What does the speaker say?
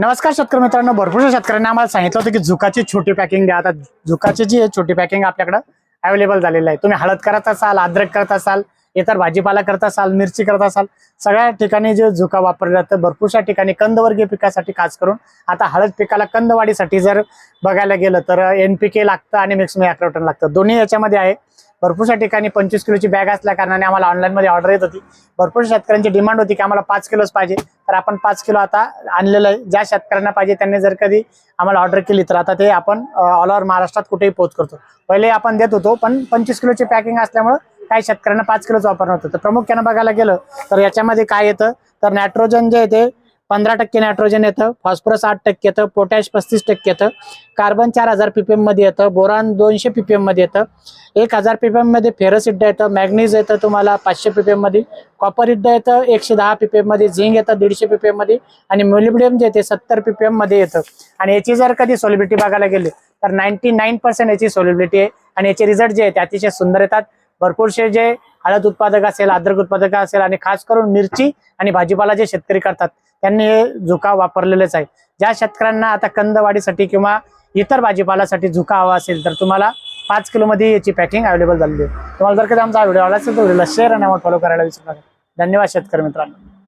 नमस्कार शेतकरी मित्रांनो भरपूरशा शेतकऱ्यांनी आम्हाला सांगितलं होतं की झुकाची छोटी पॅकिंग द्या. आता झुकाची जी आहे छोटी पॅकिंग आपल्याकडे अवेलेबल झालेली आहे. तुम्ही हळद करत असाल अद्रक करत असाल इतर भाजीपाला करत असाल मिरची करत असाल सगळ्या ठिकाणी जे झुका वापरले जातं भरपूरशा ठिकाणी कंदवर्गीय पिकासाठी खास करून. आता हळद पिकाला कंदवाढीसाठी जर बघायला गेलं तर एनपीके लागतं आणि मिक्स अॅक्रोटन लागतं. दोन्ही याच्यामध्ये आहे. भरपूरशा ठिकाणी पंचवीस किलोची बॅग असल्या कारणाने आम्हाला ऑनलाईनमध्ये ऑर्डर येत होती. भरपूर शेतकऱ्यांची डिमांड होती की आम्हाला पाच किलोच पाहिजे. तर आपण पाच किलो आता आणलेलं आहे. ज्या शेतकऱ्यांना पाहिजे त्यांनी जर कधी आम्हाला ऑर्डर केली तर आता ते आपण ऑल ओव्हर महाराष्ट्रात कुठेही पोच करतो. पहिले आपण देत होतो पण पंचवीस किलोची पॅकिंग असल्यामुळं काही शेतकऱ्यांना पाच किलोच वापरणं होतं. तर प्रामुख्यानं बघायला गेलं तर याच्यामध्ये काय येतं? तर नायट्रोजन जे आहे ते पंधरा टक्के नायट्रोजन येतं फॉस्फरस आठ टक्के येतं पोटॅश पस्तीस टक्के येतं कार्बन चार हजार पीपीएममध्ये येतं बोरान दोनशे पीपीएममध्ये येतं एक हजार पीपीएममध्ये फेरस इड्डा येतं मॅग्नीज येतं तुम्हाला पाचशे पीपीएममध्ये कॉपर इड्डा येतं एकशे दहा पीपीएममध्ये झिंक येतं दीडशे पीपीएममध्ये आणि मोलिब्डियम जे येते सत्तर पीपीएममध्ये येतं. आणि याची जर कधी सोलिबिलिटी बघायला गेली तर नाईन्टी नाईन पर्सेंट याची सोलिबिलिटी आहे. आणि याचे रिझल्ट जे आहेत अतिशय सुंदर येतात. भरपूरसे जे हळद उत्पादक असेल अद्रक उत्पादक असेल आणि खास करून मिरची आणि भाजीपाला जे शेतकरी करतात त्यांनी हे झुका वापरलेलेच आहे. ज्या शेतकऱ्यांना आता कंदवाडीसाठी किंवा इतर भाजीपालासाठी झुका हवा असेल तर तुम्हाला पाच किलोमध्ये याची पॅकिंग अवेलेबल झालेली आहे. तुम्हाला जर कधी आमचा व्हिडिओ आवडला असेल तर व्हिडिओला शेअर आणि फॉलो करायला विसरू नका. धन्यवाद शेतकरी मित्रांनो.